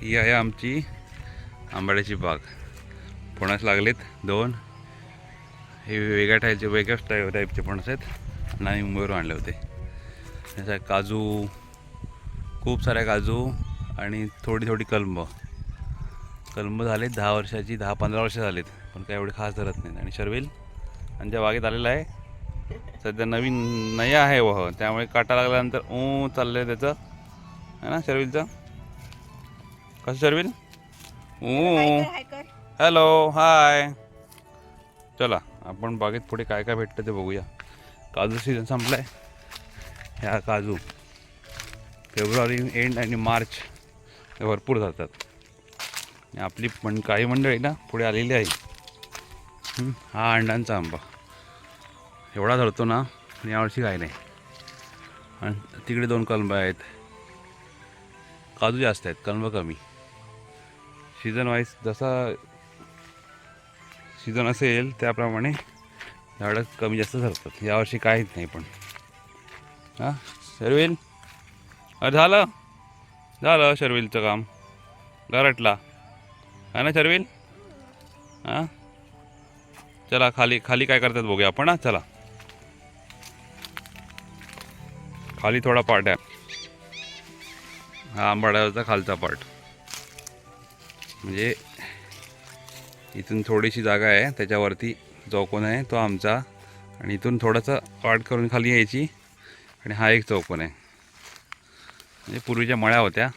ही आहे आमची आंबाड्याची बाग. फणस लागलेत दोन. हे वेगळ्या टाईपचे वेगळ्याच टाईप टाईपचे फणस आहेत. आणि मुंबईवर मुंबईवरून आणले होते. त्याचा काजू खूप साऱ्या काजू आणि थोडी थोडी कलंब कलंब झालेत दहा वर्षाची दहा पंधरा वर्ष झालेत. पण काय एवढे खास धरत नाहीत. आणि शर्विल आमच्या बागेत आलेला आहे. सध्या नवीन नया आहे वह त्यामुळे काटा लागल्यानंतर ऊ चाललं आहे त्याचं. है ना शर्विलचं? कसं ऊ. Hello hi. चला आपण बागेत पुढे काय काय भेटतं ते बघूया. काजू सीझन संपलाय. ह्या काजू. फेब्रुवारी एंड आणि मार्च हे भरपूर जातात. आपली पण काही मंडळी ना पुढे आलेली आहे. हं, अंडांचा आंबा. एवढा धरतो ना आणि यावर्षी काही नाही. आणि तिकडे दोन कलंब आहेत. काजू जास्त आहेत कलंब कमी. सीझन वाईज जसा सीझन असेल त्याप्रमाणे झाडं कमी जास्त झालतात यावर्षी काहीच नाही पण. हां शर्विल? अरे झालं. झालं शर्विलचं काम. गरटला. आहे ना शर्विल? हां? चला खाली खाली काय करतात बघूया आपण हां? चला. खाली थोडा पार्ट आहे. हा आंबाड्याचा खालचा पार्ट. म्हणजे इथून थोडीशी जागा आहे त्याच्यावरती चौकोन आहे तो आमचा. आणि इथून थोडासा वाट करून खाली यायची. आणि हा एक चौकोन आहे. म्हणजे पूर्वीच्या मळ्या होत्या.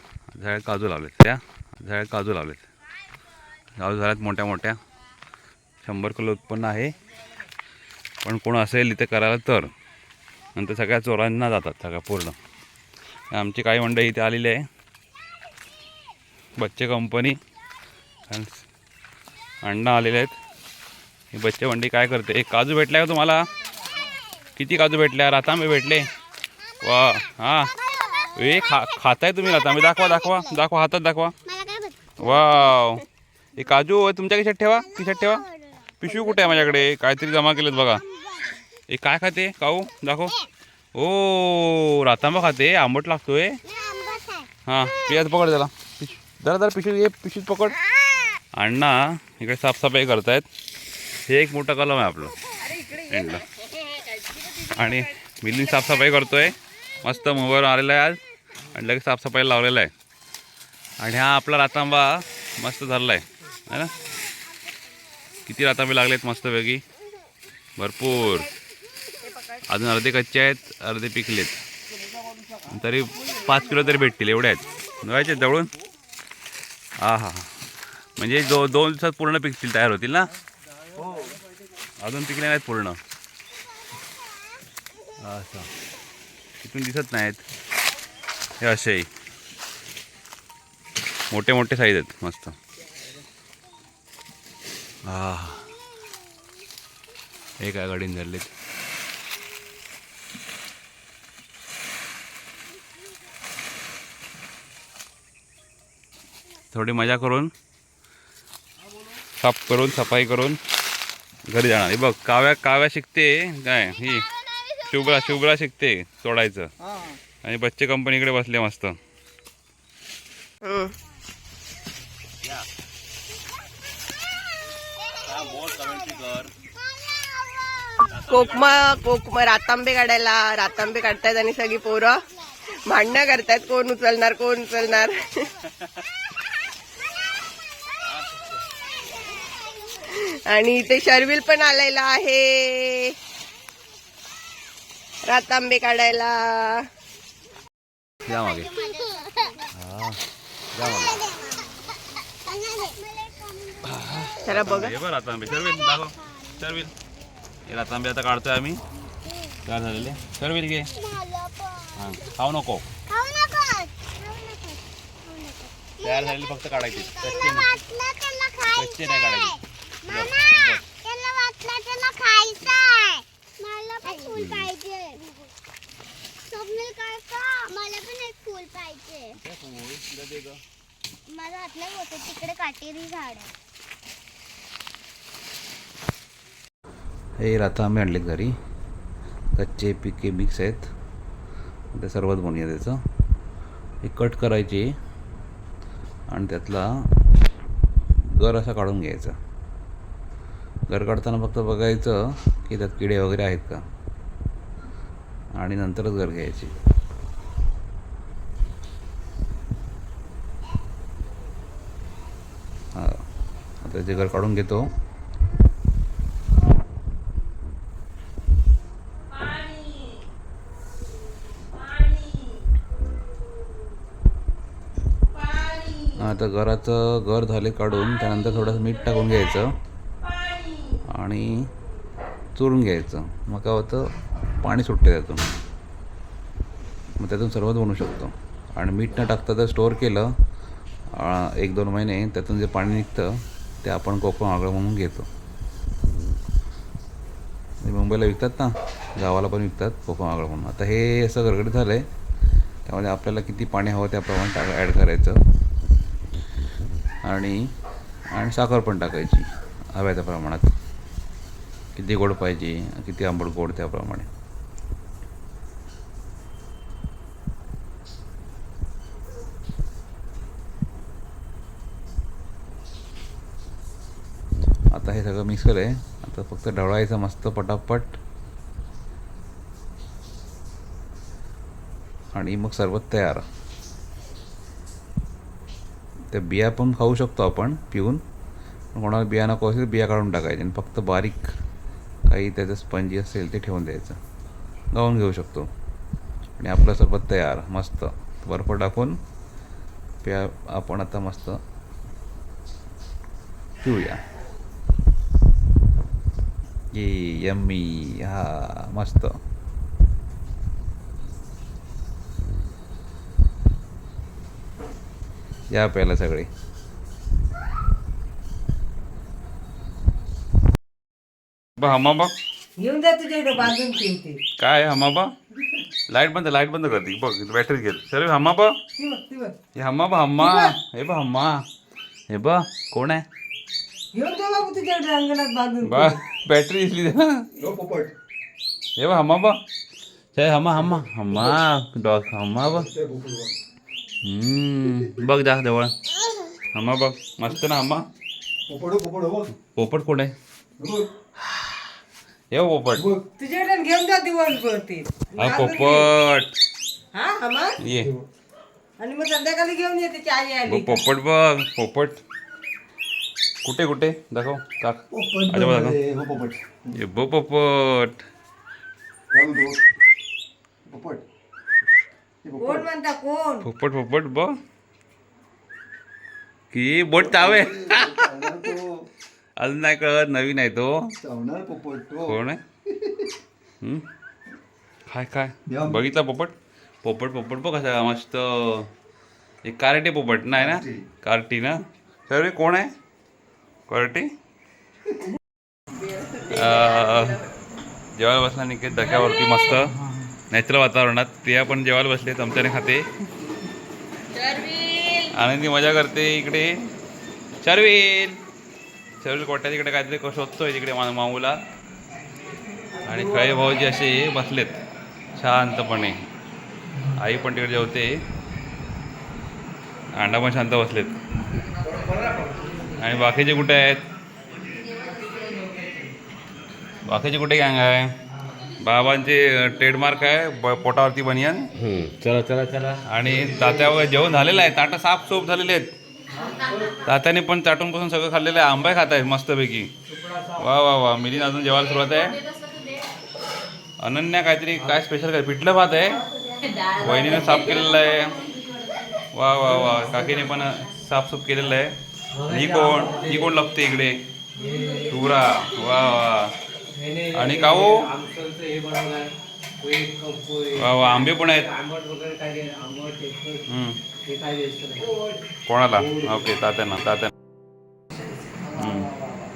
झाड काजू लावलेत त्या. झाड काजू लावलेत. काजू झाल्यात मोठ्या मोठ्या. शंभर किलो उत्पन्न आहे. पण कोण असेल इथे करायला तर. नंतर सगळ्या चोरांना जातात सगळ्या पूर्ण. आमची काही मंडळी इथे आलेली आहे. बच्चे कंपनी. अण्णा आलेले आहेत. ही बच्चे मंडी काय करते? एक काजू भेटल्या का तुम्हाला? किती काजू भेटल्या? रातांबे भेटले. वा हां. ए खा खाताय तुम्ही रातांबे? दाखवा दाखवा दाखवा हातात दाखवा. वाव. हे काजू तुमच्या खिशात ठेवा खिशात ठेवा. पिशवी कुठे आहे माझ्याकडे? काहीतरी जमा केलेत बघा. हे काय खाते? काऊ दाखव. ओ रातांबा खाते. आंबट लागतोय. हां पियात पकड त्याला. पिश जरा जरा पिशवी घे पिशवीत पकड. अण्णा इकडे साफसफाई करतायत. हे एक मोठं कलम आहे आपलं. एंडला आणि मिलिंद साफसफाई करतोय. मस्त मोबाईल आलेला आहे आज. आणि लगेच साफसफाई लावलेला आहे. आणि हा आपला रातांबा मस्त धरला आहे है ना? किती रातांबे लागलेत मस्तपैकी भरपूर. अजून अर्धे कच्चे आहेत अर्धे पिकलेत. तरी पाच किलो तरी भेटतील एवढे आहेत. जवळून जवळून? हा हा म्हणजे दो दोन दिवसात पूर्ण पिकतील तयार होतील ना? अजून पिकले नाहीत पूर्ण. असं इथून दिसत नाहीत. हे असेही मोठे मोठे साईज आहेत मस्त. हा हे काय गाडीन धरलेत? थोडी मजा करून साफ करून सफाई करून घरी जाणार. हे बघ काव्या काव्या शिकते. काय ही शुभ्रा शुभ्रा शिकते सोडायचं. आणि बच्चे कंपनीकडे बसले मस्त. कोकमा कोकमा रातांबे काढायला. रातांबे काढतायत आणि सगळी पोरं. भांडणं करतायत. कोण उचलणार कोण उचलणार? आणि इथे शर्विल पण आलेला आहे. काढायला. मागे. जा मागे. जरा बघा. हे बघ रातांबे दाखव. हे रातांबे आता काढतोय आम्ही. काय झालेले. शर्विल घे. हां खाऊ नको. तयार झालेली फक्त काढायची. कच्चे नाही. कच्चे नाही काढायचे. मामा त्याला वाटलं त्याला खायचं आहे. मला पण फुल पाहिजे. स्वप्नील काका मला पण एक फुल पाहिजे. माझं हातलं होतं तिकडे काटेरी झाड आहे. हे रातांबे आणलेत घरी. कच्चे पिके मिक्स आहेत. ते सर्वच बनवूया त्याचं. हे कट करायचे. आणि त्यातला गर असा काढून घ्यायचा. गर काढताना फक्त बघायचं की त्यात किडे वगैरे आहेत का? आणि नंतरच गर घ्यायची. हां. आता ते गर काढून घेतो. आता गराचं गर झाले काढून त्यानंतर थोडंसं मीठ टाकून घ्यायचं. आणि चुरून घ्यायचं. मग काय होतं? पाणी सुटते त्यातून. मग त्यातून सर्वच बनवू शकतो. आणि मीठ न टाकता जर स्टोअर केलं एक दोन महिने त्यातून जे पाणी निघतं ते आपण कोकम आगळं म्हणून घेतो. मुंबईला विकतात ना? गावाला पण विकतात कोकम आगळं म्हणून. आता हे असं गरगडीत झालं आहे त्यामध्ये आपल्याला किती पाणी हवं त्याप्रमाणे टाक ॲड करायचं. आणि आणि साखर पण टाकायची हव्या त्या प्रमाणात. किती गोड पाहिजे किती आंबट गोड त्याप्रमाणे. आता हे सगळं मिक्स आहे. आता फक्त ढवळायचं मस्त पटापट. आणि मग सरबत तयार. त्या बिया पण खाऊ शकतो आपण पिऊन. पण कोणाला बिया नको असेल बिया काढून टाकायचे आणि फक्त बारीक काही त्याचं स्पंजी असेल ते ठेवून द्यायचं. गाऊन घेऊ शकतो. आणि आपलं सरबत तयार मस्त. बर्फ टाकून प्या आपण आता मस्त पिऊया. ये यम्मी हा मस्त. या प्यायला सगळे. बा हमा बा। घेऊन जा तुझ्या इकडे बांधून ठेवते काय हमा बा? लाईट बंद लाईट बंद करते बघ बॅटरी गेल. सर हमा बा। ती बघ, ती बघ. हे हम्मा बा हम्मा हे बा हम्मा हे बा कोण आहे? घेऊन जा बाबू तुझ्या इकडे अंगणात बांधून बा बॅटरी दिसली ना। हे बा हम्मा बा। हे हम्मा हम्मा हम्मा डॉग हम्मा बा। हम्म बघ जा जवळ। हम्मा बघ मस्त ना हम्मा पोपट कोण आहे? हे बघ पोपट तुझ्याकडे घेऊन जा दिवसभर ते. हा पोपट. हा ये. आणि मग संध्याकाळी घेऊन येते चाय आली. बघ पोपट बघ पोपट. कुठे कुठे? दाखव टाक. अजून दाखव. ये बघ पोपट. कोण म्हणता कोण? पोपट पोपट बघ. की बोट तावे. अजून नाही कळत नवीन आहे तो. कोण आहे? हम्म? काय काय? बघितला पोपट? पोपट पोपट बघ कसा मस्त एक कार्टे पोपट नाही ना? कार्टी. ना? सर कोण आहे? कार्टी? जेवायला बसला निकेत डक्यावरती मस्त. नॅचरल वातावरणात. प्रिया पण जेवायला बसले चमच्याने खाते. आनंदी मजा करते इकडे. शर्विल! शर्विल कोट्या तिकडे काहीतरी शोधतोय तिकडे मा माऊला. आणि काही भाऊजी असे बसलेत शांतपणे. आई पण तिकडे जेवते. अंडा पण शांत बसलेत. आणि बाकीचे कुठे आहेत? बाकीचे कुठे गँग आहे? बाबांचे ट्रेडमार्क आहे ब- पोटावरती बनियन. चला चला चला. आणि तात्यावर जेवण झालेलं आहे. ताटं साफ सोप झालेले आहेत. तात्याने पण चाटून पासून सगळं खाल्लेलं आहे. आंबा खात आहेत मस्तपैकी. वा वा वा. मिलीन अजून जेवायला सुरुवात आहे. अनन्या काहीतरी काय स्पेशल काय? पिठलं भात आहे. वहिनीनं साफ केलेलं आहे. वा वा वा. काकीने पण साफसूफ केलेलं आहे. ही कोण? ही कोण लागते इकडे? तुरा वा वा. आणि हे पोहे- वा वा. आंबे पण आहेत. हे काय द्यायचं नाही. कोणाला ओके तात्यांना तात्यांना.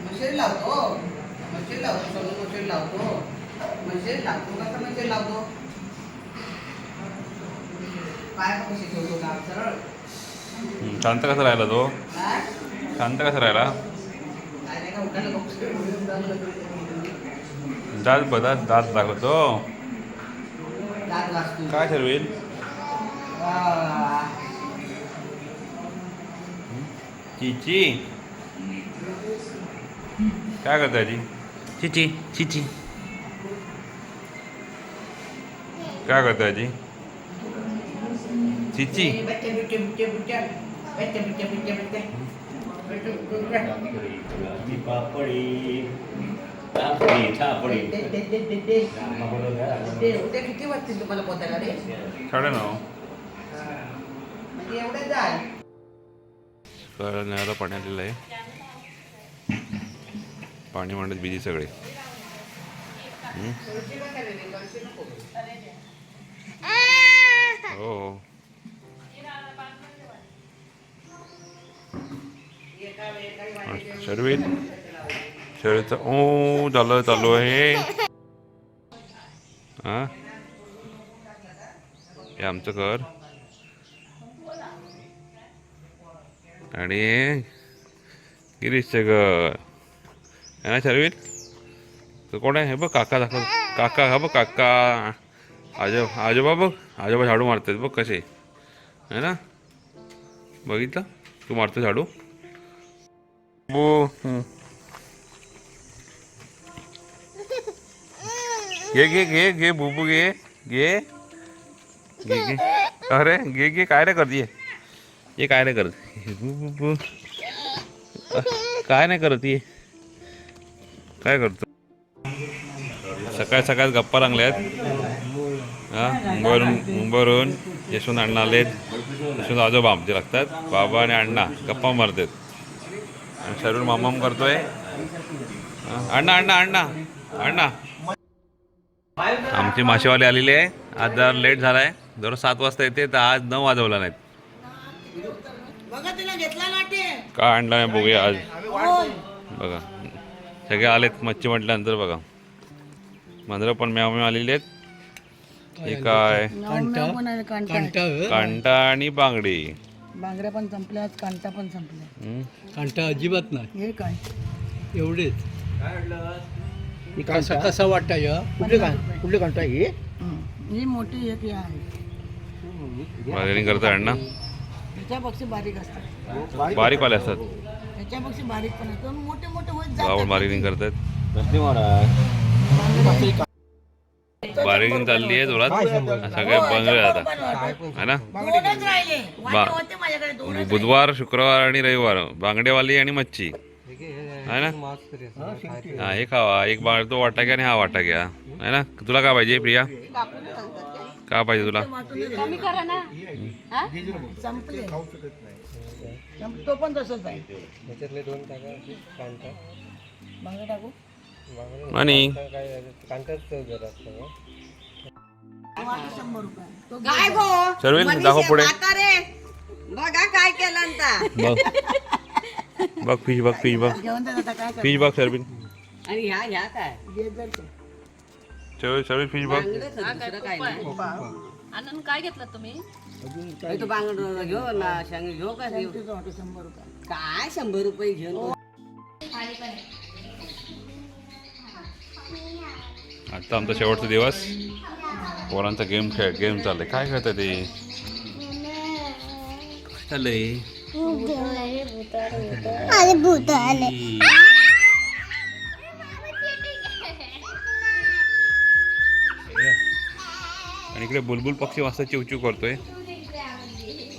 मशीन लावतो मशीन लावतो सोनू मशीन लावतो मशीन लावतो कसा मशीन लावतो पाय कशी ठेवतो काम सरळ हम्म. शांत कसा राहिला तो? शांत कसा राहिला काय नाही का उठायला बघतो. दात बदात दात दाखवतो दात. काय ठरवेल. चिची काय करता आजी चिची चिची काय करता आजी चिची पापडी थापडी थापडी उद्या किती वाजतील तुम्हाला पोचायला रे साडे नऊ म्हणजे एवढे जाल नळाला पाणी आलेलं आहे. पाणी म्हणत बिजी सगळे. हो हो. शर्वित ओ झालं चालू आहे. हा? हे आमचं घर. आणि गिरीश घर ना शर्वित तो कोण आहे? हे बघ काका दाखव. काका हा बघ काका. आजो आजोबा बघ. आजोबा झाडू मारतात बघ कसे. है ना? बघितलं? तू मारतो झाडू? बो. घे घे घे घे बुबू घे. घे. घे घे. अरे घे घे. काय रे करते ये काय नाही करत. काय नाही करत ये. काय करतो? सकाळ सकाळ गप्पा रंगल्यात हा मुंबईवरून मुंबईवरून यशवंत अण्णा आलेत. यशवंत आजोबा आमचे लागतात. बाबा आणि अण्णा गप्पा मारतात. आणि शरीर मामाम करतोय. अण्णा अण्णा अण्णा अण्णा. आमचे मासेवाले आलेले आहे. आज जरा लेट झालाय. जरा सात वाजता येते तर आज नऊ वाजवला नाहीत. बघा तिला घेतला नाटे का आणला नाही बघूया आज. बघा. सगळे आलेत मच्छी म्हटल्यानंतर बघा. मांजरं पण म्याव म्याव आलेली आहेत. हे काय कांटा. आणि बांगडी. बांगड्या पण संपल्या आज कांटा पण संपल्या. हम्म. कांटा अजिबात नाही. हे काय? एवढेच. कसा कसा वाटतं या कुठले कुठले कांटा हे? मोठी एक हे आहे. करता अण्णा ह्याच्यापेक्षा बारीक असतात. बारीक वाले असतात. बारीक पण असतात. मोठे मोठे होत जातात. करतात. बार्गेनिंग चालली आहे जोरात. सगळे बंगळे आता. है ना? बुधवार शुक्रवार आणि रविवार. बांगडेवाली आणि मच्छी. है ना? हा हे खावा. एक बाळ तो वाटा घ्या आणि हा वाटा घ्या है ना? तुला काय पाहिजे प्रिया? का पाहिजे तुला? संपले. संप- तो पण तसंच आहे. बांगडा टाकू? आणि? वाटा शंभर रुपये. तो काय गो सर्वेल मनीष दाखव पुढे. म्हातारे. बघा काय केलं आता बघ. बघ फिश बघ फिश बघ. घेऊन जात आता काय फिश बघ सर्विन आणि ह्या ह्या काय? घेत जर ते. फिश बघ आनंद काय घेतलं तुम्ही? हे तो बांगड घेऊ ना शांग घेऊ का घेऊ? तुझं वाटं शंभर रुपये. काय शंभर रुपये घेऊन? आता आमचा शेवटचा दिवस. पोरांचा गेम खेळ गेम चाललाय. काय खेळतात ते? चाललंय इकडे बुलबुल पक्षी मस्त चिवचिव करतोय.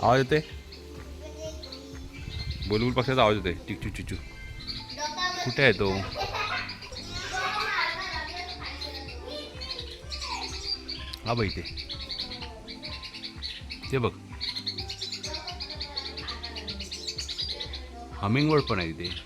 आवाज येते बुलबुल पक्षाचा आवाज येतोय. चिकचू चिचू कुठे आहे तो? हा बाई ते ते बघ. हमिंगबर्ड पण आहे तिथे.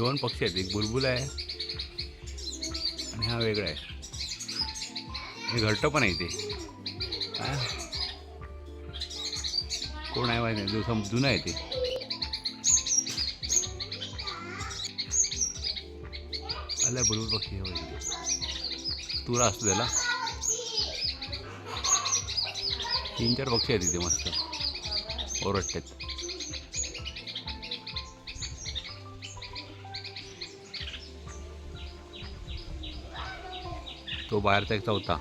दोन पक्षी आहेत. एक बुलबुल आहे आणि हा वेगळा आहे. हे घरटं पण आहे इथे. कोण आहे माहिती नाही. जो जुनं आहे ते. आलं बुलबुल पक्षी हे तुरा असतो त्याला. तीन चार पक्षी आहेत तिथे मस्त. ओरडतात. तो बाहेरचा एक चौथा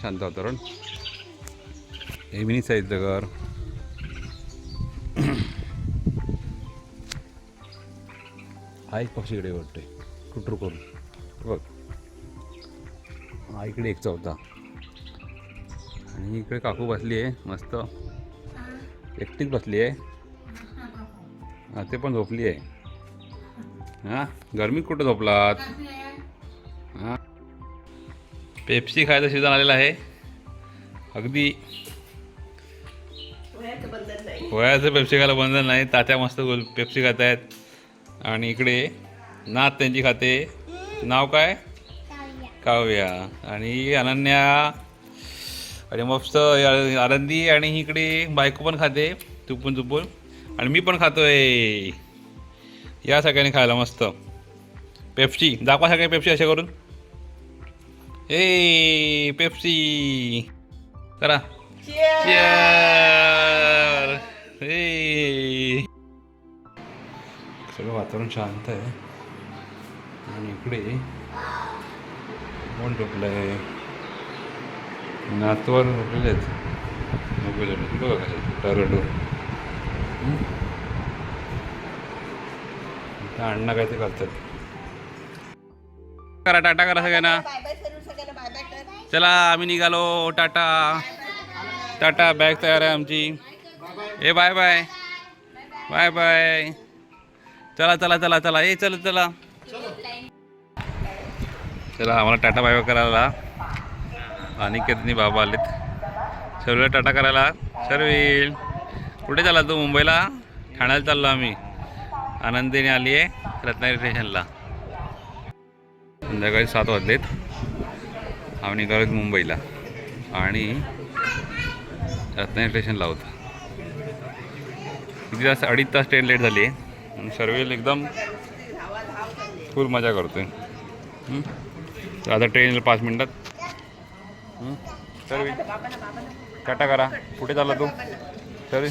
शांत वातावरण. हे मिनी साईजचं घर. हा एक पक्षी इकडे वाटतोय टुटर करून बघ. हा इकडे एक चौथा आणि इकडे काकू बसली आहे मस्त. एकटीच बसली आहे. ते पण झोपली आहे. हां गरमीत कुठं झोपलात? पेप्सी खायचा सीझन आलेला आहे. अगदी वयाचं पेप्सी खायला बंधन नाही. तात्या मस्त गोल पेप्सी खात आहेत आणि इकडे नात त्यांची खाते. नाव काय? काव्या. आणि अनन्या. आणि मस्त आनंदी आणि इकडे बायको पण खाते. चुपून चुपून आणि मी पण खातोय. या सगळ्यांनी खायला मस्त. पेप्सी. दाखवा सगळे पेप्सी अशा करून. ए पेप्सी करा! हे सगळं वातावरण शांत आहे आणि इकडे कोण झोपलं आहे नातवर झोपलेले आहेत मोबाईल बघा टरडो अण्णा काय ते करतात करा टाटा करा सगळ्यांना बाय बाय सरू सगळ्यांना बाय बाय कर चला आम्ही निघालो. टाटा. टाटा बॅग तयार आहे आमची. ए बाय बाय. Bye bye. चला चला चला चला. ए चला चला. चला आम्हाला टाटा बाय बाय करायला. आणि कितनी बाबा आलेत. सर्व टाटा करायला. सर्विल. कुठे चालला तू? मुंबईला? ठाण्याला चाललो आम्ही. आनंदीने आली आहे रत्नागिरी स्टेशनला संध्याकाळी सात वाजलेत. आम्ही निघालो मुंबईला. आणि रत्नागिरी स्टेशनला होता. किती तास अडीच तास ट्रेन लेट झाली आहे. आणि सर्वेल एकदम फुल मजा करतोय. आहे तर आता ट्रेन येईल पाच मिनटात. सर्वे सर्वी टाटा करा. कुठे चालला तू. सर्वी.